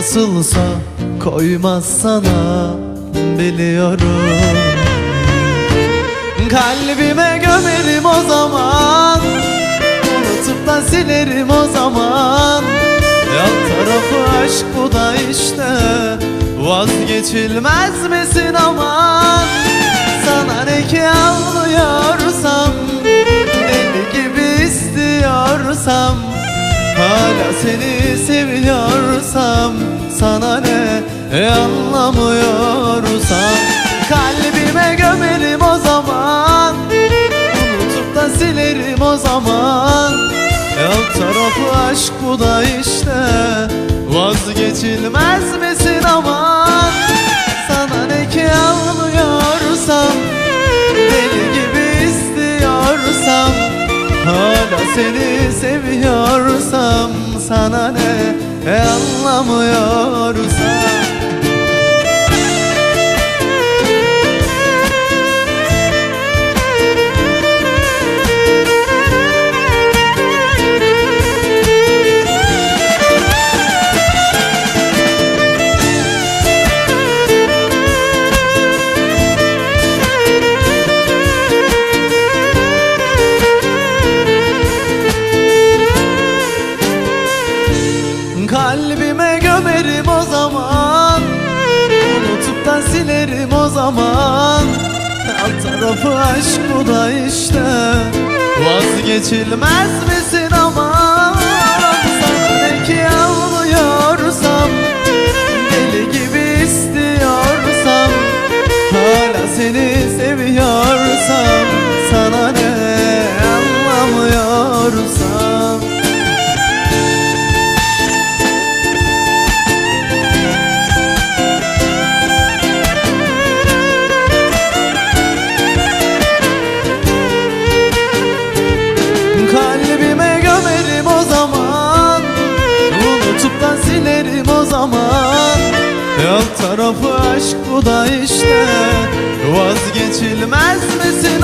Nasılsa koymaz sana biliyorum. Kalbime gömerim o zaman Unutup da silerim o zaman. Yan tarafı aşk bu da işte Vazgeçilmez misin aman? Sana ne ki ağlıyorsam Deli gibi istiyorsam Hala seni e, anlamıyorsam Kalbime gömerim o zaman. Unutup da silerim o zaman. Alt tarafı aşk bu da işte. Vazgeçilmez misin aman? Sana ne ki ağlıyorsam Deli gibi istiyorsam Hala seni seviyorsam Sana ne? E, anlamıyorsam zaman. Alt tarafı aşk bu da işte. Vazgeçilmez misin silerim o zaman. Yan tarafı aşk bu da işte. Vazgeçilmez misin